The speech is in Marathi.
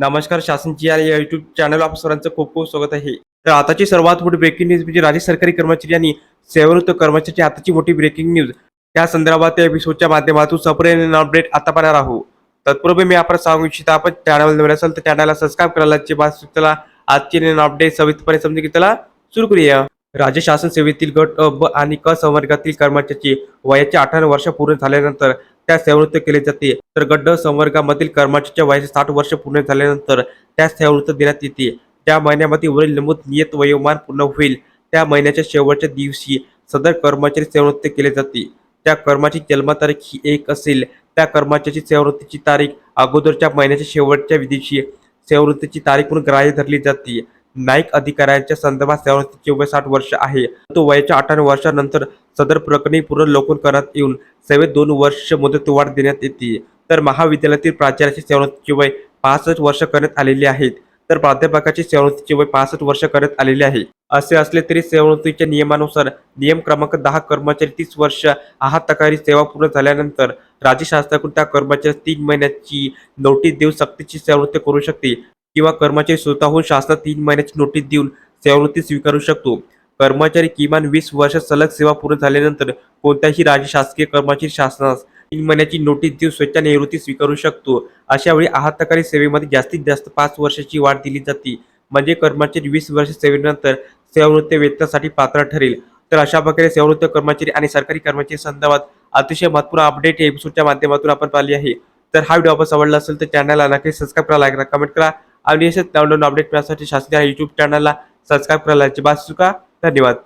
नमस्कार शासनची या युट्यूब चॅनल आप सर्वांचं खूप खूप स्वागत आहे. तर आताची सर्वात मोठी ब्रेकिंग न्यूज म्हणजे राज्य सरकारी कर्मचारी आणि सेवानिवृत्त कर्मचारी आताची मोठी ब्रेकिंग न्यूज त्या संदर्भात त्या एपिसोडच्या माध्यमातून सप्रेम अपडेट आता पाहणार आहोत. तत्पूर्वी मी आपण सांगू इच्छित आपण चॅनल नवीन असेल तर चॅनलला सबस्क्राईब करायला जे बास आजची नवीन अपडेट सविस्तरपणे समजून की त्याला सुरू करूया. राज्य शासन सेवेतील गट अ ब आणि क संवर्गातील कर्मचाऱ्याची वयाचे अठरा वर्ष पूर्ण झाल्यानंतर त्या सेवानिवृत्त केले जाते. तर गड्ड संवर्गामधील कर्मचाऱ्याच्या वयाचे साठ वर्ष पूर्ण झाल्यानंतर त्या सेवानिवृत्त देण्यात येते. त्या महिन्यामध्ये वरील नमूद नियत वयोमान पूर्ण होईल. त्या महिन्याच्या शेवटच्या दिवशी सदर कर्मचारी सेवानिवृत्त केले जाते. त्या कर्माची जन्मतारीख ही एक असेल. त्या कर्मचाऱ्याची सेवानिवृत्तीची तारीख अगोदरच्या महिन्याच्या शेवटच्या दिवशी सेवानिवृत्तीची तारीख म्हणून ग्राह्य धरली जाते. नाईक अधिकाऱ्यांच्या संदर्भात सेवानिवृत्तीचे वय साठ वर्ष आहे. तो वयाच्या अठरा वर्षानंतर सदर प्रकरणी पुनर्लोकन करण्यात येऊन सेवेत दोन वर्ष मुदतवाढ देण्यात येते. तर महाविद्यालयातील प्राचार्याची सेवानिवृत्तीचे वय पासष्ट वर्ष करण्यात आलेली आहेत तर प्राध्यापकाची सेवानिवृत्तीचे वय पासष्ट वर्ष करण्यात आलेले आहे. असे असले तरी सेवानिवृत्तीच्या नियमानुसार नियम क्रमांक दहा कर्मचारी तीस वर्ष आहात तकारी सेवा पूर्ण झाल्यानंतर राज्य शासनाकडून त्या कर्मचारी तीन महिन्याची नोटीस देऊन सक्तीची सेवानिवृत्ती करू शकते. किंवा कर्मचारी स्वतःहून शासनात तीन महिन्याची नोटीस देऊन सेवानिवृत्ती स्वीकारू शकतो. कर्मचारी किमान वीस वर्ष सलग सेवा पूर्ण झाल्यानंतर कोणत्याही राज्य शासकीय कर्मचारी शासनास तीन महिन्याची नोटीस देऊन स्वच्छ निवृत्ती स्वीकारू शकतो. अशा वेळी आहातकारी सेवेमध्ये जास्तीत जास्त पाच वर्षाची वाढ दिली जाते. म्हणजे कर्मचारी वीस वर्ष सेवेनंतर सेवानिवृत्ती वेतनासाठी पात्र ठरेल. तर अशा प्रकारे सेवानिवृत्त कर्मचारी आणि सरकारी कर्मचारी संदर्भात अतिशय महत्त्वपूर्ण अपडेट एपिसोडच्या माध्यमातून आपण पाहिली आहे. तर हा व्हिडिओ आपण आवडला असेल तर चॅनलला नक्की सबस्क्राईब करा लाईक करा कमेंट करा. आणि असेच डाउनलोड अपडेट मिळण्यासाठी शासकीय यूट्यूब चॅनलला सबस्क्राईब करायला अजिबात चुका धन्यवाद.